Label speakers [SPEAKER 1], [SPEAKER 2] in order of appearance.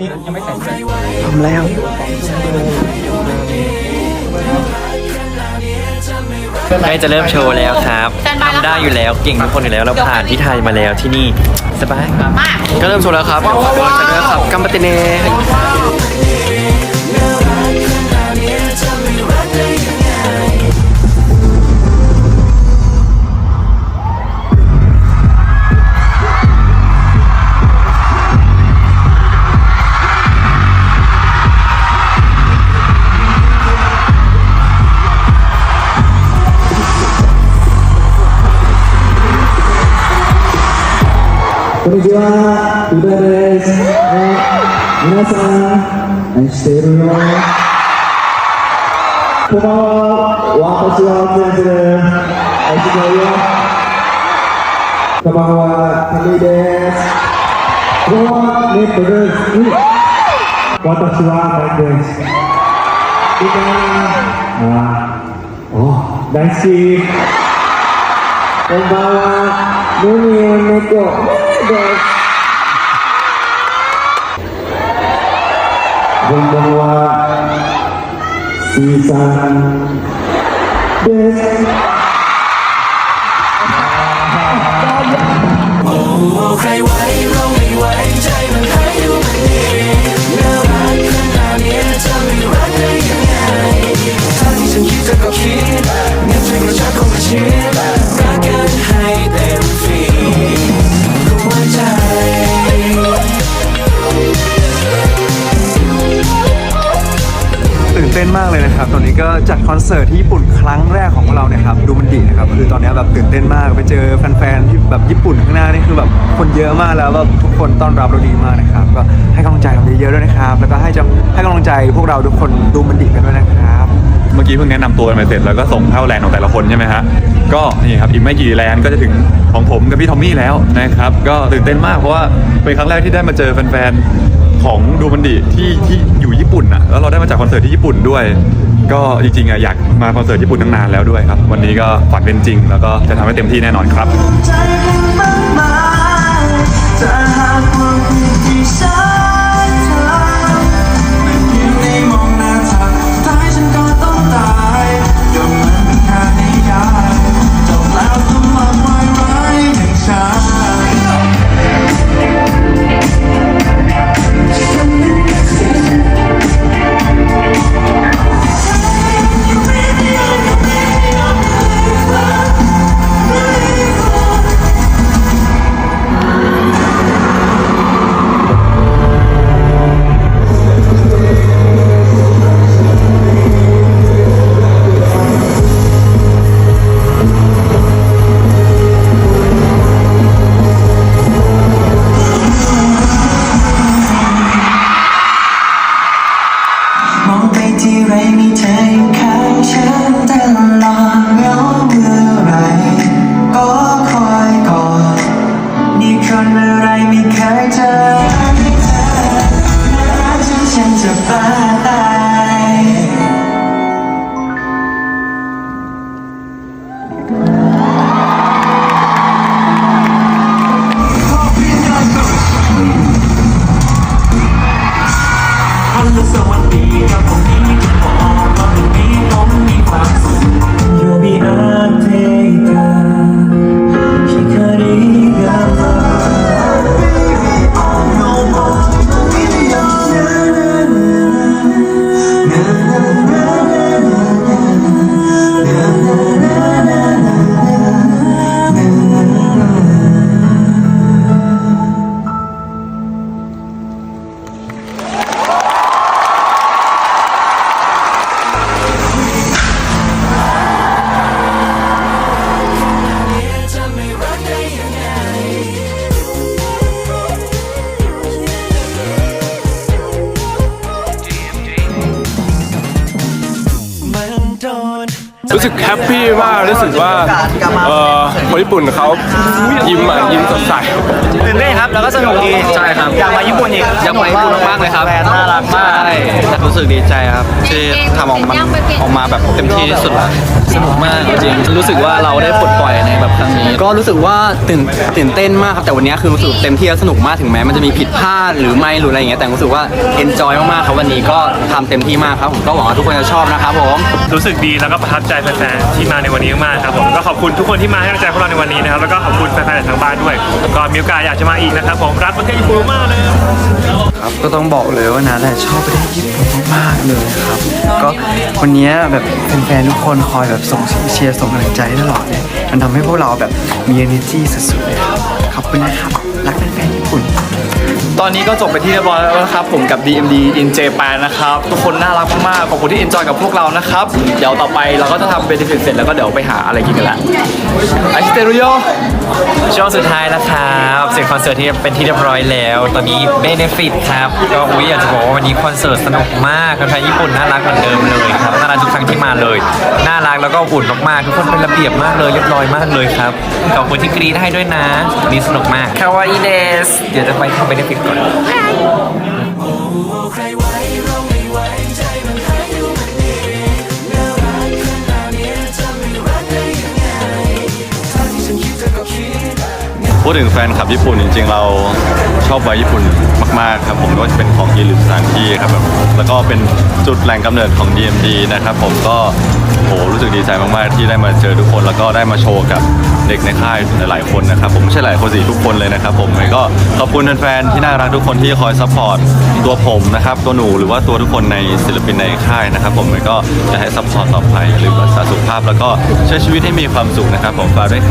[SPEAKER 1] นี่ยังไม่ใส่เสื้อ
[SPEAKER 2] ทำแล้ว
[SPEAKER 3] ใกล้จะเริ่มโชว์แล้วครับ
[SPEAKER 4] สแตนบายแล้ว
[SPEAKER 3] ทำได้อยู่แล้วเก่งทุกคนอยู่แล้ว เราผ่านที่ไทยมาแล้วที่นี่สบาย
[SPEAKER 4] มา
[SPEAKER 2] ก็เริ่มโชว์แล้วครับเดี๋ยวขอตัวจะด้วยครับกัมปติเน
[SPEAKER 5] んにちは、うだです。はい、皆さん、愛してるよ。こんばんは、私は先生。愛してるよ。こんばんは、タミです。こんばんは、ネットです。うん私はマイです。いいかな？あお、大好き。こんばんは、ムミエ猫で拥抱我，心酸，别怕。哦，
[SPEAKER 6] 嘿。 นี้ก็จัดคอนเสิร์ตที่ญี่ปุ่นครั้งแรกของเราเนี่ยครับดูมันดีนะครับคือตอนนี้แบบตื่นเต้นมากไปเจอแฟนๆที่แบบญี่ปุ่นข้างหน้านี่คือแบบคนเยอะมากแล้วแบบทุกคนต้อนรับเราดีมากนะครับก็ให้กำลังใจเราเยอะๆด้วยนะครับ แล้วก็ให้จะให้กำลังใจพวกเราทุกคนดูมันดีกันด้วยนะครับ
[SPEAKER 7] เมื่อกี้เพิ่งแนะนำตัวกันไปเสร็จแล้วก็ส่งเข้าแลนของแต่ละคนใช่ไหมฮะก็นี่ครับอีกไม่กี่แลนก็จะถึงของผมกับพี่ทอมมี่แล้วนะครับก็ตื่นเต้นมากเพราะว่าเป็นครั้งแรกที่ได้มาเจอแฟนๆ ของดูมันดิที่ที่อยู่ญี่ปุ่นอะแล้วเราได้มาจากคอนเสิร์ตที่ญี่ปุ่นด้วย ก็จริงๆอะอยากมาคอนเสิร์ตญี่ปุ่นตั้งนานแล้วด้วยครับ วันนี้ก็ฝันเป็นจริง แล้วก็จะทำให้เต็มที่แน่นอนครับ
[SPEAKER 8] on. รู้สึก
[SPEAKER 1] แฮปปี้มากรู้สึกว่าเออคนญี่ปุ่นเขายิ้มอะยิ้มสดใส
[SPEAKER 3] ตื่นเต้นครับ แล้วก็สนุกดีใช่ครับ อยากมาญี่ปุ่นอีกอยากไปญี่ปุ่นมากๆเลยครับน่ารักมากรู้สึกดีใจครับ ที่ทำออกมาออกมาแบบเต็มที่ที่สุดแล้วสนุกมากจริงรู้สึกว่าเราได้ปลดปล่อยในแบบครั้งนี้
[SPEAKER 2] ก็รู้สึกว่าตื่นตื่นเต้นมากครับ แต่วันนี้คือรู้สึกเต็มที่และสนุกมากถึงแม้มันจะมีผิดพลาดหรือไม่หรืออะไรอย่างเงี้ยแต่รู้สึกว่าเอนจอยมากๆครับวันนี้ก็ทำเต็มที่มากครับผมก็หวังว่าทุกคนจะชอบนะครับผม
[SPEAKER 4] รู้สึกดีแล้วก็ประทับใจแฟนๆที่มาในวันนี้มากครับผมก็ขอบคุณทุกคนที่มาให้กำลังใจพวกเราในวันนี้นะครับแล้วก็ขอบคุณแฟนๆทางบ้านด้วยก็มีโอกาสอยากจะมาอีกนะครับผมรักประเทศญี่ปุ่นมากเลย
[SPEAKER 7] ครับก็ต้องบอกเลยว่านาแหละชอบประเทศญี่ปุ่นมากๆเลยครับ ก็วันนี้แบบแฟนๆทุกคนคอยแบบส่งเชียร์ส่งกำลังใจตลอดเลยมันทำให้พวกเราแบบมี energy สุดๆเลยครับขอบคุณนะครับรักนๆญี่ปุ่น
[SPEAKER 3] ตอนนี้ก็จบไปที่เรียบร้อยแล้วนะครับ ผมกับ DMD in Japan นะครับ ทุกคนน่ารักมากๆขอบคุณที่ enjoy กับพวกเรานะครับ เดี๋ยวต่อไปเราก็จะทำเป็นเสร็จแล้วก็เดี๋ยวไปหาอะไรกินกันละอาชิเตรุโย
[SPEAKER 9] ช่วงสุดท้ายแล้วครับเสร็จคอนเสิร์ตที่เป็นที่เรียบร้อยแล้ว ตอนนี้เบเนฟิตครับ ก็อุ้ยอยากจะบอกว่าวันนี้คอนเสิร์ตสนุกมากแฟนๆญี่ปุ่นน่ารักเหมือนเดิมเลยครับน่ารักทุกครั้งที่มาเลย น่ารักแล้วก็อุ่นมากๆทุกคนเป็นระเบียบมากเลยเรียบร้อยมากเลยครับขอบคุณที่กรีดให้ด้วยนะวันนี่สนุกมากคาวาอิเดสเดี๋ยวจะไปทำเบเนฟิตก่อน
[SPEAKER 10] พูดถึงแฟนคลับญี่ปุ่นจริงๆ เราชอบไว้ญี่ปุ่นมากๆครับผมก็จะเป็นของกินหรือสถานที่ครับแบบแล้วก็เป็นจุดแหล่งกำเนิดของ DMD นะครับผมก็ โหรู้สึกดีใจมากๆที่ได้มาเจอทุกคน แล้วก็ได้มาโชว์กับเด็กในค่ายหลายๆคนนะครับผมไม่ใช่หลายคนสิทุกคนเลยนะครับผมแล้วก็ขอบคุณแฟนๆที่น่ารักทุกคนที่คอยซัพพอร์ตตัวผมนะครับตัวหนูหรือว่าตัวทุกคนในศิลปินในค่ายนะครับผมแล้วก็จะให้ซัพพอร์ตต่อไปหรือรักษาสุขภาพ แล้วก็ใช้ชีวิตให้มีความสุขนะครับผมฝากด้วย